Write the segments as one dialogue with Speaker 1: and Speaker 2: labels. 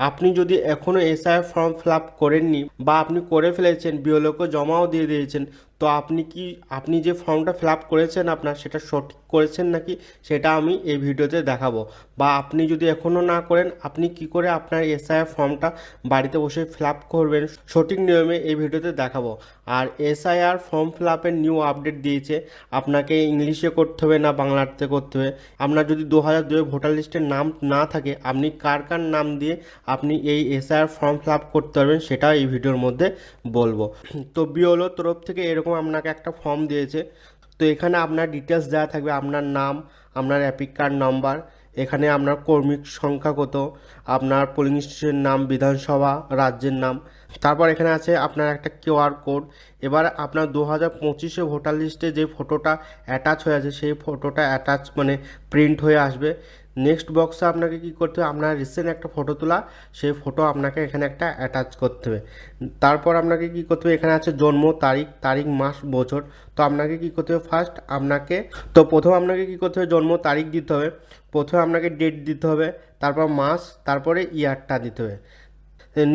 Speaker 1: আপনি যদি এখনও এসআই ফর্ম ফিল আপ করেননি বা আপনি করে ফেলেছেন বিওলোকে জমাও দিয়ে দিয়েছেন তো আপনি কি, আপনি যে ফর্মটা ফিল আপ করেছেন আপনার, সেটা সঠিক করেছেন নাকি, সেটা আমি এই ভিডিওতে দেখাবো। বা আপনি যদি এখনও না করেন, আপনি কি করে আপনার এসআইআর ফর্মটা বাড়িতে বসে ফিল আপ করবেন, সঠিক নিয়মে এই ভিডিওতে দেখাবো। আর S I R form fill আপের নিউ আপডেট দিয়েছে, আপনাকে ইংলিশে করতে হবে না, বাংলাতে করতে হবে। আপনার যদি দু হাজার দুয়ে ভোটার লিস্টের নাম না থাকে, আপনি কার কার নাম দিয়ে আপনি এই এসআইআর ফর্ম ফিল আপ করতে পারবেন, সেটা এই ভিডিওর মধ্যে বলব। তো বিওলো তরফ থেকে এরকম আপনাকে একটা ফর্ম দিয়েছে। তো এখানে আপনার ডিটেলস দেওয়া থাকবে, আপনার নাম, আপনার অ্যাপিক কার্ড নাম্বার এখানে আপনার কর্মী সংখ্যা কত, আপনার পোলিং স্টেশনের নাম, বিধানসভা, রাজ্যের নাম তারপর এখানে আছে আপনার একটা কিউআর কোড। এবার আপনার দু হাজার পঁচিশে ভোটার লিস্টে যে ফটোটা অ্যাটাচ হয়ে আছে, সেই ফটোটা অ্যাটাচ মানে প্রিন্ট হয়ে আসবে। নেক্সট বক্সে আপনাকে কি করতে হবে? আপনার রিসেন্ট একটা ফটো তোলা, সেই ফটো আপনাকে এখানে একটা অ্যাটাচ করতে হবে। তারপর আপনাকে কি করতে হবে? এখানে আছে জন্ম তারিখ তারিখ, মাস, বছর। তো আপনাকে কি করতে হবে? ফার্স্ট আপনাকে, তো প্রথম আপনাকে কি করতে হবে? জন্ম তারিখ দিতে হবে। প্রথমে আপনাকে ডেট দিতে হবে, তারপর মাস, তারপরে ইয়ারটা দিতে হবে।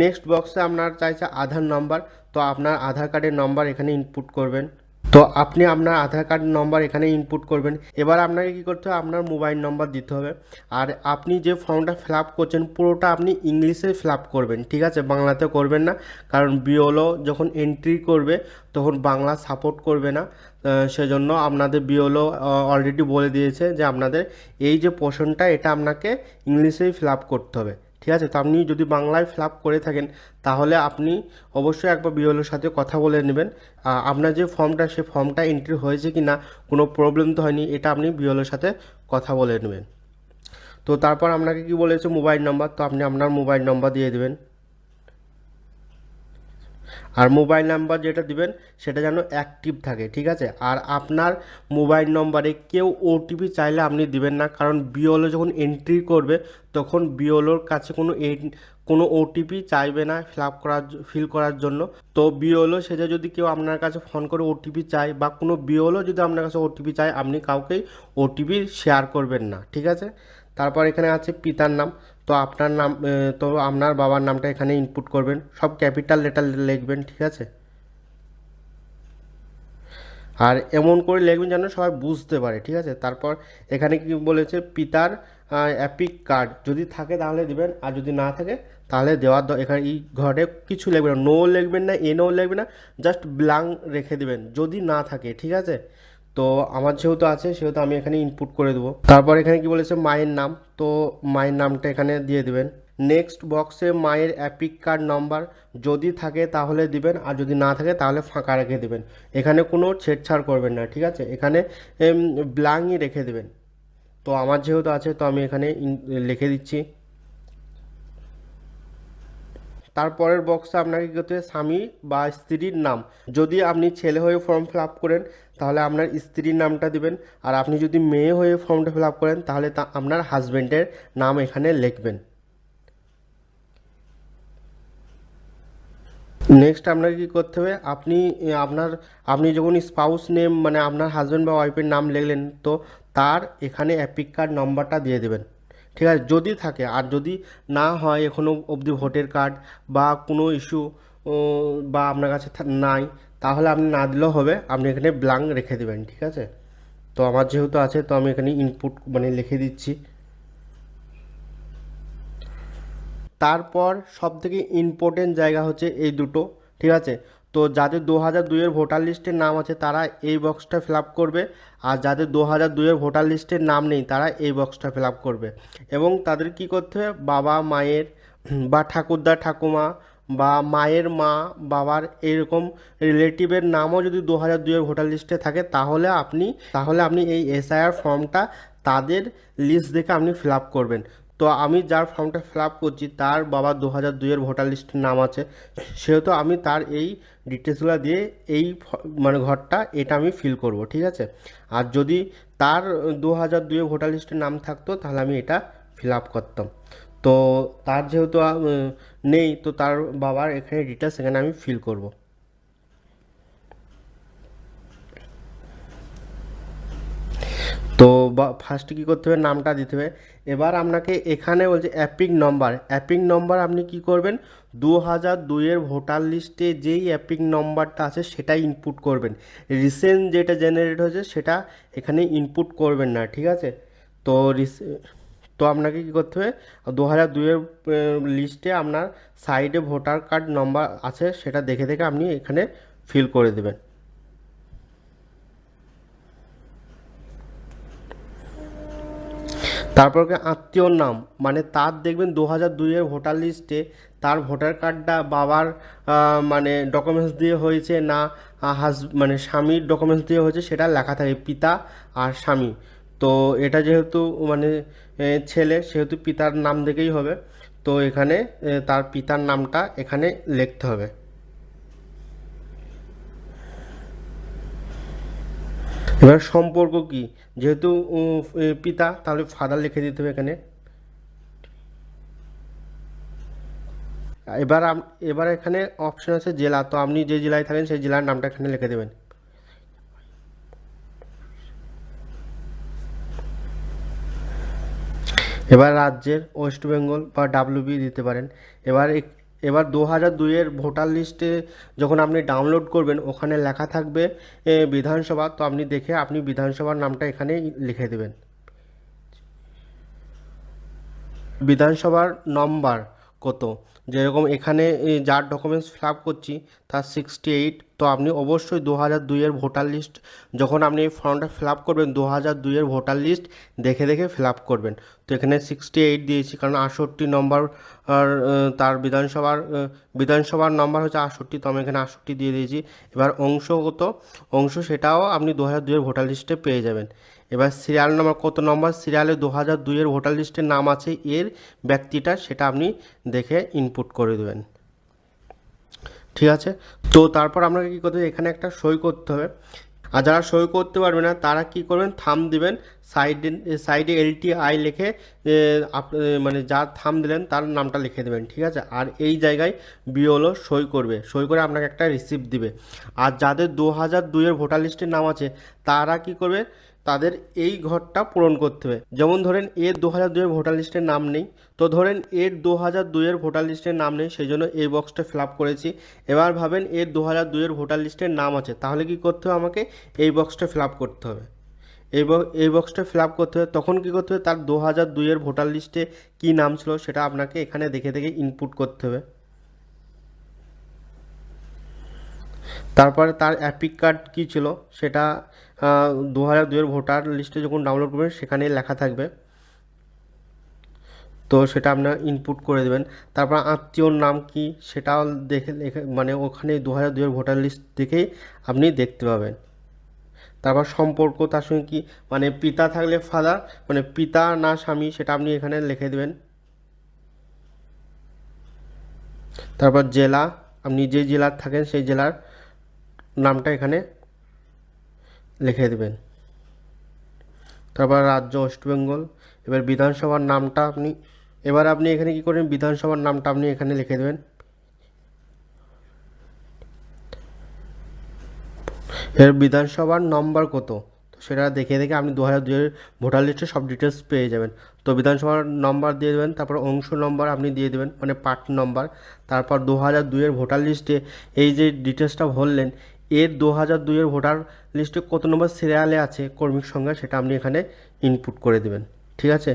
Speaker 1: নেক্সট বক্সে আপনার চাইছে আধার নাম্বার তো আপনার আধার কার্ডের নাম্বার এখানে ইনপুট করবেন। তো আপনি আপনার আধার কার্ড নম্বর এখানে ইনপুট করবেন। এবার আপনাকে কি করতে হবে? আপনার মোবাইল নম্বর দিতে হবে। আর আপনি যে ফর্মটা ফিল আপ করছেন, পুরোটা আপনি ইংলিশে ফিল আপ করবেন, ঠিক আছে? বাংলাতে করবেন না। কারণ বিওলো যখন এন্ট্রি করবে, তখন বাংলা সাপোর্ট করবে না। সেজন্য আপনাদের বিওলো অলরেডি বলে দিয়েছে যে আপনাদের এই যে পোর্শনটা এটা আপনাকে ইংলিশেই ফিল আপ করতে হবে। ঠিক আছে? তো আপনি যদি বাংলায় ফিল করে থাকেন, তাহলে আপনি অবশ্যই একবার বিওলোর সাথে কথা বলে নেবেন। আপনার যে ফর্মটা সে ফর্মটা এন্ট্রি হয়েছে কি না কোনো প্রবলেম তো হয়নি, এটা আপনি বিওলোর সাথে কথা বলে নেবেন। তো তারপর আপনাকে কি বলেছে? মোবাইল নাম্বার তো আপনি আপনার মোবাইল নাম্বার দিয়ে দেবেন। আর মোবাইল নাম্বার যেটা দিবেন, সেটা যেন অ্যাক্টিভ থাকে, ঠিক আছে? আর আপনার মোবাইল নম্বরে কেউ ওটিপি চাইলে আপনি দিবেন না, কারণ বিওলো যখন এন্ট্রি করবে, তখন বিওলোর কাছে কোনো কোনো ওটিপি চাইবে না ফিল আপ করার ফিল করার জন্য। তো বিওলো সেটা যদি কেউ আপনার কাছে ফোন করে ওটিপি চায়, বা কোনো বিওলো যদি আপনার কাছে ওটিপি চায়, আপনি কাউকেই ওটিপি শেয়ার করবেন না, ঠিক আছে? তারপর এখানে আছে পিতার নাম। তো আপনার নাম তো আপনার বাবার নামটা এখানে ইনপুট করবেন। সব ক্যাপিটাল লেটার লিখবেন, ঠিক আছে? আর এমন করে লিখবেন যেন সবাই বুঝতে পারে, ঠিক আছে? তারপর এখানে কি বলেছে, পিতার অ্যাপিক কার্ড যদি থাকে তাহলে দিবেন, আর যদি না থাকে তাহলে দেওয়ার এখানে এই ঘরে কিছু লিখবেন না নো লিখবেন না এ এনও লিখবেন না জাস্ট ব্লাং রেখে দিবেন, যদি না থাকে, ঠিক আছে? তো আমার যেহেতু আছে, সেহেতু আমি এখানে ইনপুট করে দেবো। তারপর এখানে কি বলেছে? মায়ের নাম। তো মায়ের নামটা এখানে দিয়ে দিবেন। নেক্সট বক্সে মায়ের অ্যাপিক কার্ড নাম্বার যদি থাকে তাহলে দিবেন, আর যদি না থাকে তাহলে ফাঁকা রেখে দেবেন। এখানে কোনো ছেড়ছাড় করবেন না, ঠিক আছে? এখানে ব্লাংই রেখে দেবেন। তো আমার যেহেতু আছে, তো আমি এখানে লিখে দিচ্ছি। তারপরের বক্সে আপনাকে কী করতে হবে? স্বামী বা স্ত্রীর নাম। যদি আপনি ছেলে হয়ে ফর্ম ফিল আপ করেন, তাহলে আপনার স্ত্রীর নামটা দিবেন। আর আপনি যদি মেয়ে হয়ে ফর্মটা ফিল আপ করেন, তাহলে তা আপনার হাজব্যান্ডের নাম এখানে লিখবেন। নেক্সট আপনাকে কী করতে হবে? আপনি আপনার, আপনি যখন স্পাউস নেম মানে আপনার হাজব্যান্ড বা ওয়াইফের নাম লিখলেন, তো তার এখানে অ্যাপিক কার্ড নম্বরটা দিয়ে দেবেন। ঠিক আছে? যদি থাকে, আর যদি না হয় এখনও অবধি ভোটের কার্ড বা কোনো ইস্যু বা আপনার কাছে নাই, তাহলে আপনি না দিলেও হবে, আপনি এখানে ব্লাঙ্ক রেখে দেবেন, ঠিক আছে? তো আমার যেহেতু আছে, তো আমি এখানে ইনপুট মানে লিখে দিচ্ছি। তারপর সব থেকে ইম্পর্টেন্ট জায়গা হচ্ছে এই দুটো, ঠিক আছে? তো যাদের দু হাজার দুইয়ের ভোটার লিস্টের নাম আছে, তারা এই বক্সটা ফিল আপ করবে। আর যাদের দু হাজার দুইয়ের ভোটার লিস্টের নাম নেই, তারা এই বক্সটা ফিল আপ করবে। এবং তাদের কি করতে হবে? বাবা, মায়ের বা ঠাকুরদা, ঠাকুমা বা মায়ের মা, বাবার এরকম রিলেটিভের নামও যদি দু হাজার দুইয়ের ভোটার লিস্টে থাকে, তাহলে আপনি তাহলে আপনি এই এসআইআর ফর্মটা তাদের লিস্ট দেখে আপনি ফিল আপ করবেন। তো আমি যার ফর্মটা ফিল আপ করছি, তার বাবা দু হাজার দুইয়ের ভোটার লিস্টের নাম আছে। সেহেতু আমি তার এই ডিটেলসগুলো দিয়ে এই মানে ঘরটা এটা আমি ফিল করব, ঠিক আছে? আর যদি তার দু হাজার দুইয়ে ভোটার লিস্টের নাম থাকতো, তাহলে আমি এটা ফিল আপ করতাম। তো তার যেহেতু নেই, তো তার বাবার এখানে ডিটেলস এখানে আমি ফিল করব। তো বা ফার্স্টে কী করতে হবে? নামটা দিতে হবে। এবার আপনাকে এখানে বলছে অ্যাপিং নম্বর অ্যাপিং নম্বর আপনি কি করবেন? দু হাজার দুইয়ের ভোটার লিস্টে যেই অ্যাপিং নম্বরটা আছে, সেটাই ইনপুট করবেন। রিসেন্ট যেটা জেনারেট হয়েছে, সেটা এখানে ইনপুট করবেন না, ঠিক আছে? তো তো আপনাকে কী করতে হবে? দু হাজার দুইয়ের লিস্টে আপনার সাইডে ভোটার কার্ড নম্বর আছে, সেটা দেখে দেখে আপনি এখানে ফিল করে দেবেন। তারপর আত্মীয়র নাম। মানে তার দেখবেন দু হাজার দুইয়ের ভোটার লিস্টে তার ভোটার কার্ডটা বাবার মানে ডকুমেন্টস দিয়ে হয়েছে না হাজ মানে স্বামীর ডকুমেন্টস দিয়ে হয়েছে সেটা লেখা থাকে, পিতা আর স্বামী। তো এটা যেহেতু মানে ছেলে, সেহেতু পিতার নাম দেখেই হবে। তো এখানে তার পিতার নামটা এখানে লিখতে হবে। এবার সম্পর্ক কি? যেহেতু পিতা, তাহলে ফাদার লিখে দিতে হবে এখানে। এবার এবার এখানে অপশন আছে জেলা। তো আপনি যে জেলায় থাকেন, সেই জেলার নামটা এখানে লিখে দেবেন। এবার রাজ্যের ওয়েস্ট বেঙ্গল বা ডাব্লিউবি দিতে পারেন। এবার এবার দু হাজার দুইয়ের ভোটার লিস্টে যখন আপনি ডাউনলোড করবেন, ওখানে লেখা থাকবে বিধানসভা। তো আপনি দেখে আপনি বিধানসভার নামটা এখানে লিখে দেবেন। বিধানসভার নম্বর। কত? যেরকম এখানে যার ডকুমেন্টস ফিল আপ করছি, তার সিক্সটি এইট তো আপনি অবশ্যই দু হাজার দুইয়ের ভোটার লিস্ট যখন আপনি এই ফর্মটা ফিল আপ করবেন দু হাজার দুইয়ের ভোটার লিস্ট দেখে দেখে ফিল আপ করবেন। তো এখানে সিক্সটি এইট দিয়েছি, কারণ আটষট্টি নম্বর তার বিধানসভার বিধানসভার নম্বর হচ্ছে আটষট্টি, তো আমি এখানে আটষট্টি দিয়ে দিয়েছি। এবার অংশ কত অংশ সেটাও আপনি দু হাজার দুইয়ের ভোটার লিস্টে পেয়ে যাবেন। এবার সিরিয়াল নম্বর কত নম্বর? সিরিয়ালে দু হাজার দুইয়ের ভোটার লিস্টের নাম আছে, এর ব্যক্তিটা সেটা আপনি দেখে ইনপুট করে দেবেন। ঠিক আছে? তো তারপর আপনাকে কী করতে হবে? এখানে একটা সই করতে হবে। আর যারা সই করতে পারবে না, তারা কি করবেন? থাম দিবেন। সাইডে সাইডে এলটি আই লিখে মানে যার থাম দিলেন, তার নামটা লিখে দেবেন। ঠিক আছে? আর এই জায়গায় বিওলো সই করবে। সই করে আপনাকে একটা রিসিপ্ট দিবে। আর যাদের দু হাজার দুইয়ের ভোটার লিস্টের নাম আছে, তারা কি করবে? তাদের এই ঘরটা পূরণ করতে হবে। যেমন ধরেন এর দু হাজার দুইয়ের ভোটার লিস্টের নাম নেই, তো ধরেন এর দু হাজার দুইয়ের ভোটার লিস্টের নাম নেই, সেই জন্য এই বক্সটা ফিল আপ করেছি। এবার ভাবেন এর দু হাজার দুইয়ের ভোটার লিস্টের নাম আছে, তাহলে কি করতে হবে আমাকে? এই বক্সটা ফিল আপ করতে হবে। এই এই বক্সটা ফিল আপ করতে হবে, তখন কি করতে হবে? তার দু হাজার দুইয়ের ভোটার লিস্টে কী নাম ছিল সেটা আপনাকে এখানে দেখে দেখে ইনপুট করতে হবে। তারপরে তার অ্যাপিক কার্ড কী ছিল সেটা দু হাজার দুইয়ের ভোটার লিস্টে যখন ডাউনলোড করবেন সেখানে লেখা থাকবে। তো সেটা আপনার ইনপুট করে দেবেন। তারপর আত্মীয়র নাম কি, সেটাও দেখে মানে ওখানে দু হাজার দুইয়ের ভোটার লিস্ট দেখেই আপনি দেখতে পাবেন। তারপর সম্পর্ক, তার সঙ্গে কি মানে পিতা থাকলে ফাদার মানে পিতা না স্বামী, সেটা আপনি এখানে লিখে দেবেন। তারপর জেলা, আপনি যে জেলার থাকেন, সেই জেলার নামটা এখানে লিখে দেবেন। তারপর রাজ্য ওয়েস্ট বেঙ্গল, এবার বিধানসভার নামটা আপনি, এবার আপনি এখানে কি করবেন? বিধানসভার নামটা আপনি এখানে লিখে দেবেন। এর বিধানসভার নম্বর কত? তো সেটা দেখে দেখে আপনি দু হাজার দুইয়ের ভোটার লিস্টে সব ডিটেলস পেয়ে যাবেন। তো বিধানসভার নম্বর দিয়ে দেবেন, তারপর অংশ নম্বর আপনি দিয়ে দেবেন মানে পার্ট নম্বর। তারপর দু হাজার দুইয়ের ভোটার লিস্টে এই যে ডিটেলসটা ভরলেন এর দু হাজার দুইয়ের ভোটার লিস্টে কত নম্বর সিরিয়ালে আছে কর্মীর সংখ্যা সেটা আপনি এখানে ইনপুট করে দেবেন। ঠিক আছে?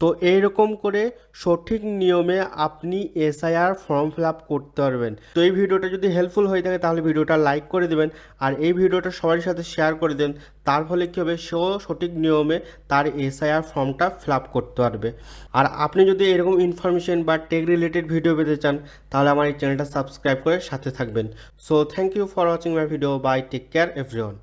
Speaker 1: তো এইরকম করে সঠিক নিয়মে আপনি এসআইআর ফর্ম ফিল আপ করতে পারবেন। তো এই ভিডিওটা যদি হেল্পফুল হয়ে থাকে তাহলে ভিডিওটা লাইক করে দেবেন আর এই ভিডিওটা সবার সাথে শেয়ার করে দেন তার ফলে কী হবে? সেও সঠিক নিয়মে তার এসআইআর ফর্মটা ফিল আপ করতে পারবে। আর আপনি যদি এরকম ইনফরমেশন বা টেক রিলেটেড ভিডিও পেতে চান, তাহলে আমার এই চ্যানেলটা সাবস্ক্রাইব করে সাথে থাকবেন। So thank you for watching my video bye take care everyone